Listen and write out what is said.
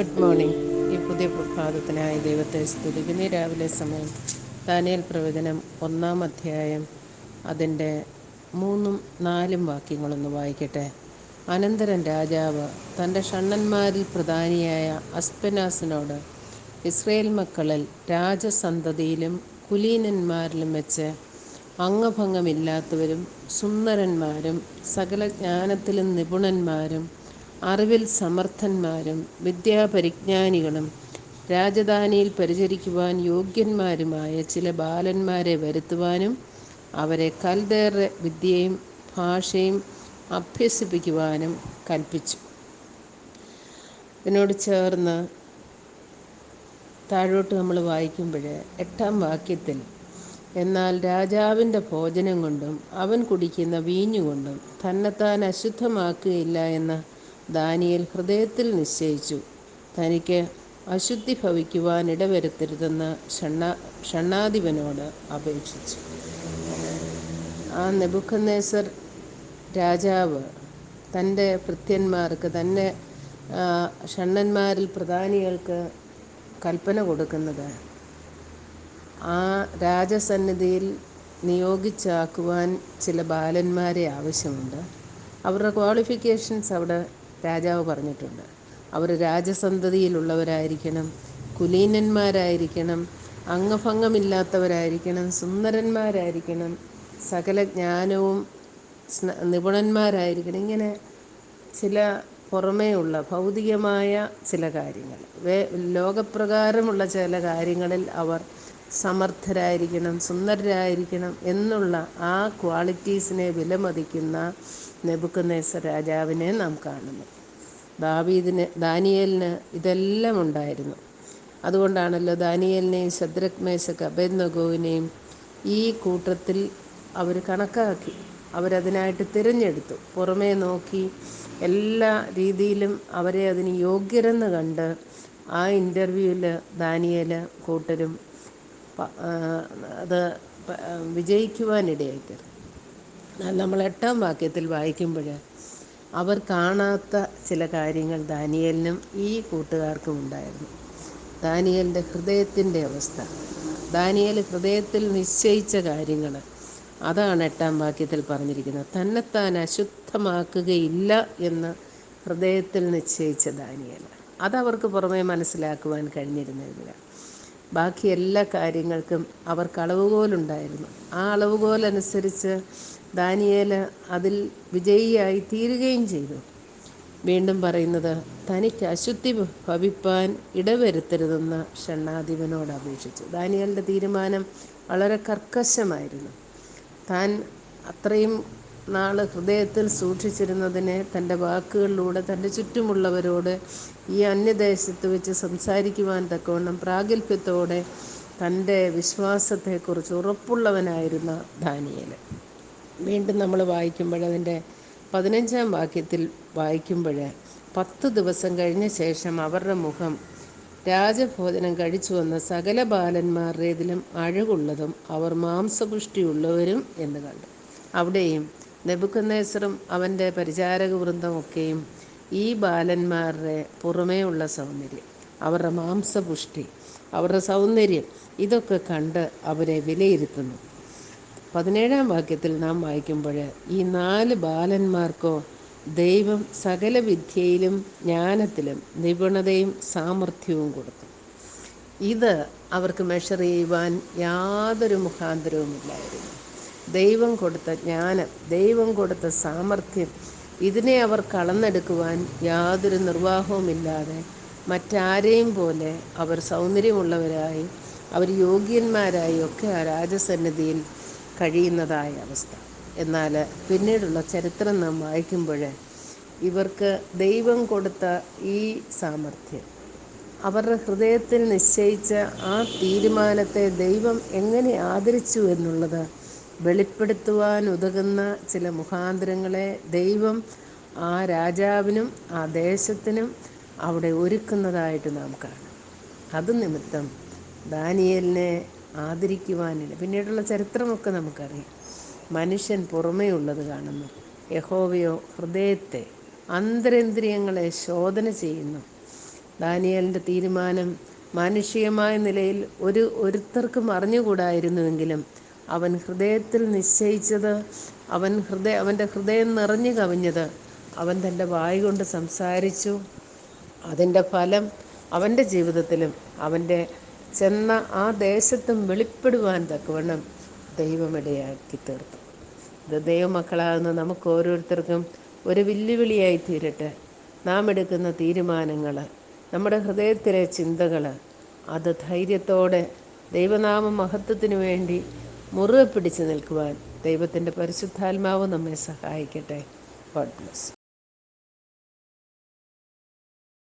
Good morning. ഈ പുതിയ പ്രഭാതത്തിനായി ദൈവത്തെ സ്തുതിക്കുന്നു. രാവിലെ സമയം താനേൽ പ്രവചനം ഒന്നാം അധ്യായം അതിന്റെ മൂന്നും നാലും വാക്യങ്ങളൊന്ന് വായിക്കട്ടെ. അനന്തരൻ രാജാവ് തന്റെ ഷണ്ണന്മാരിൽ പ്രധാനിയായ അസ്പനാസിനോട് ഇസ്രയേൽ മക്കളിൽ രാജസന്തതിയിലും കുലീനന്മാരിലും വെച്ച് അംഗഭംഗമില്ലാത്തവരും സുന്ദരന്മാരും സകല ജ്ഞാനത്തിലും നിപുണന്മാരും അറിവിൽ സമർത്ഥന്മാരും വിദ്യാപരിജ്ഞാനികളും രാജധാനിയിൽ പരിചരിക്കുവാൻ യോഗ്യന്മാരുമായ ചില ബാലന്മാരെ വരുത്തുവാനും അവരെ കൽതേറെ വിദ്യയും ഭാഷയും അഭ്യസിപ്പിക്കുവാനും കൽപ്പിച്ചു. ഇതിനോട് ചേർന്ന് താഴോട്ട് നമ്മൾ വായിക്കുമ്പോൾ എട്ടാം വാക്യത്തിൽ എന്നാൽ രാജാവിന്റെ ഭോജനം കൊണ്ടും അവൻ കുടിക്കുന്ന വീഞ്ഞുകൊണ്ടും തന്നെത്താൻ അശുദ്ധമാക്കുകയില്ല എന്ന് ദാനിയേൽ ഹൃദയത്തിൽ നിശ്ചയിച്ചു. തനിക്ക് അശുദ്ധി ഭവിക്കുവാൻ ഇടവരുത്തരുതെന്ന് ഷണ്ണ ഷണ്ണാധിപനോട് അപേക്ഷിച്ചു. ആ നെബുക്കന്നേസർ രാജാവ് തന്റെ ഭൃത്യന്മാർക്ക് തന്നെ ഷണ്ണന്മാരിൽ പ്രധാനികൾക്ക് കൽപ്പന കൊടുക്കുന്നത് ആ രാജസന്നിധിയിൽ നിയോഗിച്ചാക്കുവാൻ ചില ബാലന്മാരെ ആവശ്യമുണ്ട്. അവരുടെ ക്വാളിഫിക്കേഷൻസ് അവിടെ രാജാവ് പറഞ്ഞിട്ടുണ്ട്. അവർ രാജസന്തതിയിലുള്ളവരായിരിക്കണം കുലീനന്മാരായിരിക്കണം അംഗഭംഗമില്ലാത്തവരായിരിക്കണം സുന്ദരന്മാരായിരിക്കണം സകല ജ്ഞാനവും നിപുണന്മാരായിരിക്കണം. ഇങ്ങനെ ചില പുറമേയുള്ള ഭൗതികമായ ചില കാര്യങ്ങൾ. ലോകപ്രകാരമുള്ള ചില കാര്യങ്ങളിൽ അവർ സമർത്ഥരായിരിക്കണം സുന്ദരരായിരിക്കണം എന്നുള്ള ആ ക്വാളിറ്റീസിനെ വിലമതിക്കുന്ന നെബുക്കനേസർ രാജാവിനെ നാം കാണുന്നു. ദാവീദിന് ദാനിയേലിന് ഇതെല്ലാം ഉണ്ടായിരുന്നു. അതുകൊണ്ടാണല്ലോ ദാനിയേലിനെയും ശദ്രക് കബേന്ദഗോവിനെയും ഈ കൂട്ടത്തിൽ അവർ കണക്കാക്കി. അവരതിനായിട്ട് തിരഞ്ഞെടുത്തു. പുറമേ നോക്കി എല്ലാ രീതിയിലും അവരെ അതിന് യോഗ്യരെന്ന് കണ്ട് ആ ഇന്റർവ്യൂവിൽ ദാനിയേൽ കൂട്ടരും അത് വിജയിക്കുവാനിടയായിത്തീർന്നു നമ്മൾ എട്ടാം വാക്യത്തിൽ വായിക്കുമ്പോൾ അവർ കാണാത്ത ചില കാര്യങ്ങൾ ദാനിയലിനും ഈ കൂട്ടുകാർക്കും ഉണ്ടായിരുന്നു. ദാനിയലിന്റെ ഹൃദയത്തിന്റെ അവസ്ഥ. ദാനിയൽ ഹൃദയത്തിൽ നിശ്ചയിച്ച കാര്യങ്ങൾ. അതാണ് എട്ടാം വാക്യത്തിൽ പറഞ്ഞിരിക്കുന്നത്. തന്നെത്താൻ അശുദ്ധമാക്കുകയില്ല എന്ന് ഹൃദയത്തിൽ നിശ്ചയിച്ച ദാനിയൽ. അതവർക്ക് പുറമേ മനസ്സിലാക്കുവാൻ കഴിഞ്ഞിരുന്നില്ല. ബാക്കി എല്ലാ കാര്യങ്ങൾക്കും അവർക്ക് അളവുകോലുണ്ടായിരുന്നു. ആ അളവുകോലനുസരിച്ച് ദാനിയേൽ അതിൽ വിജയിയായി തീരുകയും ചെയ്തു. വീണ്ടും പറയുന്നത് തനിക്ക് അശുദ്ധി ഭവിപ്പാൻ ഇടവരുത്തരുതെന്ന് ഷണ്ണാധിപനോട് അപേക്ഷിച്ചു. ദാനിയലിന്റെ തീരുമാനം വളരെ കർക്കശമായിരുന്നു. താൻ അത്രയും നാൾ ഹൃദയത്തിൽ സൂക്ഷിച്ചിരുന്നതിനെ തന്റെ വാക്കുകളിലൂടെ തന്റെ ചുറ്റുമുള്ളവരോട് ഈ അന്യദേശത്ത് വെച്ച് സംസാരിക്കുവാൻ തക്കവണ്ണം പ്രാഗൽഭ്യത്തോടെ തന്റെ വിശ്വാസത്തെക്കുറിച്ച് ഉറപ്പുള്ളവനായിരുന്ന ദാനിയേൽ വീണ്ടും നമ്മൾ വായിക്കുമ്പോൾ അതിന്റെ പതിനഞ്ചാം വാക്യത്തിൽ വായിക്കുമ്പോൾ പത്ത് ദിവസം കഴിഞ്ഞ ശേഷം അവരുടെ മുഖം രാജഭോജനം കഴിച്ചു വന്ന സകല ബാലന്മാരുടേതിലും അഴകുള്ളതും അവർ മാംസപുഷ്ടിയുള്ളവരും എന്ന് കണ്ടു. അവിടെയും നെബുക്കന്നേസറും അവന്റെ പരിചാരക വൃന്ദമൊക്കെയും ഈ ബാലന്മാരുടെ പുറമേയുള്ള സൗന്ദര്യം അവരുടെ മാംസപുഷ്ടി അവരുടെ സൗന്ദര്യം ഇതൊക്കെ കണ്ട് അവരെ വിലയിരുത്തുന്നു. പതിനേഴാം വാക്യത്തിൽ നാം വായിക്കുമ്പോൾ ഈ നാല് ബാലന്മാർക്കോ ദൈവം സകല വിദ്യയിലും ജ്ഞാനത്തിലും നിപുണതയും സാമർഥ്യവും കൊടുത്തു. ഇത് അവർക്ക് മെഷർ ചെയ്യുവാൻ യാതൊരു മുഖാന്തരവുമില്ലായിരുന്നു. ദൈവം കൊടുത്ത ജ്ഞാനം ദൈവം കൊടുത്ത സാമർഥ്യം ഇതിനെ അവർ കളന്നെടുക്കുവാൻ യാതൊരു നിർവാഹവുമില്ലാതെ മറ്റാരെയും പോലെ അവർ സൗന്ദര്യമുള്ളവരായി അവർ യോഗ്യന്മാരായി ഒക്കെ ആ രാജസന്നിധിയിൽ കഴിയുന്നതായ അവസ്ഥ. എന്നാൽ പിന്നീടുള്ള ചരിത്രം നാം വായിക്കുമ്പോൾ ഇവർക്ക് ദൈവം കൊടുത്ത ഈ സാമർഥ്യം അവരുടെ ഹൃദയത്തിൽ നിശ്ചയിച്ച ആ തീരുമാനത്തെ ദൈവം എങ്ങനെ ആദരിച്ചു എന്നുള്ളത് വെളിപ്പെടുത്തുവാൻ ഉതകുന്ന ചില മുഖാന്തരങ്ങളെ ദൈവം ആ രാജാവിനും ആ ദേശത്തിനും അവിടെ ഒരുക്കുന്നതായിട്ട് നാം കാണും. അത് നിമിത്തം ദാനിയലിനെ ആദരിക്കുവാനില്ല. പിന്നീടുള്ള ചരിത്രമൊക്കെ നമുക്കറിയാം. മനുഷ്യൻ പുറമേ ഉള്ളത് കാണുന്നു. യഹോവയോ ഹൃദയത്തെ അന്തരേന്ദ്രിയങ്ങളെ ശോധന ചെയ്യുന്നു. ദാനിയലിന്റെ തീരുമാനം മാനുഷികമായ നിലയിൽ ഒരു ഒരുത്തർക്കും അറിഞ്ഞുകൂടായിരുന്നുവെങ്കിലും അവൻ ഹൃദയത്തിൽ നിശ്ചയിച്ചത് അവൻ ഹൃദയ അവന്റെ ഹൃദയം നിറഞ്ഞു കവിഞ്ഞത്. അവൻ തന്റെ വായ് കൊണ്ട് സംസാരിച്ചു. അതിന്റെ ഫലം അവന്റെ ജീവിതത്തിലും അവന്റെ ചെന്ന ആ ദേശത്തും വെളിപ്പെടുവാൻ തക്കവണ്ണം ദൈവമിടയാക്കി തീർത്തു ഇത് ദൈവമക്കളാകുന്ന നമുക്ക് ഓരോരുത്തർക്കും ഒരു വെല്ലുവിളിയായി തീരട്ടെ. നാം എടുക്കുന്ന തീരുമാനങ്ങൾ നമ്മുടെ ഹൃദയത്തിലെ ചിന്തകൾ അത് ധൈര്യത്തോടെ ദൈവനാമ മഹത്വത്തിനു വേണ്ടി മുറുകെ പിടിച്ചു നിൽക്കുവാൻ ദൈവത്തിന്റെ പരിശുദ്ധാത്മാവ് നമ്മെ സഹായിക്കട്ടെ. God bless